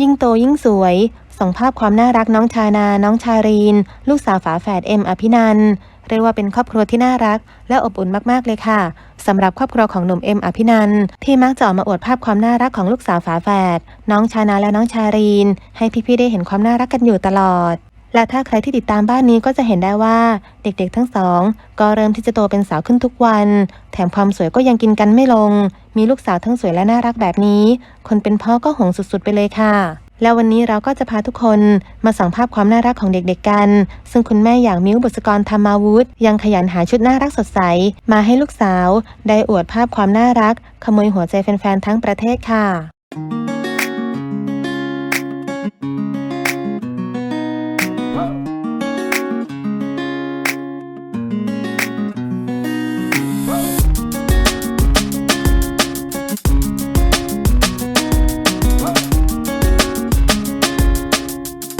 ยิ่งโตยิ่งสวย ส่งภาพความน่ารักน้องชานา น้องชารีน ลูกสาวฝาแฝดเอ็มอภินันเรียกว่าเป็นครอบครัวที่น่ารัก และอบอุ่นมากๆเลยค่ะสำหรับครอบครัวของหนุ่มเอ็มอภินันท์ที่มักจะออกมาอวดภาพความน่ารักของลูกสาวฝาแฝดน้องชานาและน้องชารีน ให้พี่ๆได้เห็นความน่ารักกันอยู่ตลอด และถ้าใครที่ติดตามบ้านนี้ก็จะเห็นได้ว่า เด็กๆทั้งสอง ก็เริ่มที่จะโตเป็นสาวขึ้นทุกวัน แถมความสวยก็ยังกินกันไม่ลง มีลูกสาวทั้งสวยและน่ารักแบบนี้ คนเป็นพ่อก็หงสุดๆไปเลยค่ะ แล้ววันนี้เราก็จะพาทุกคนมาส่องภาพความน่ารักของเด็กๆกัน ซึ่งคุณแม่อย่างมิ้วบุษกรธรรมาวุฒิยังขยันหาชุดน่ารักสดใส มาให้ลูกสาว ได้อวดภาพความน่ารัก ขโมยหัวใจแฟนๆทั้งประเทศค่ะ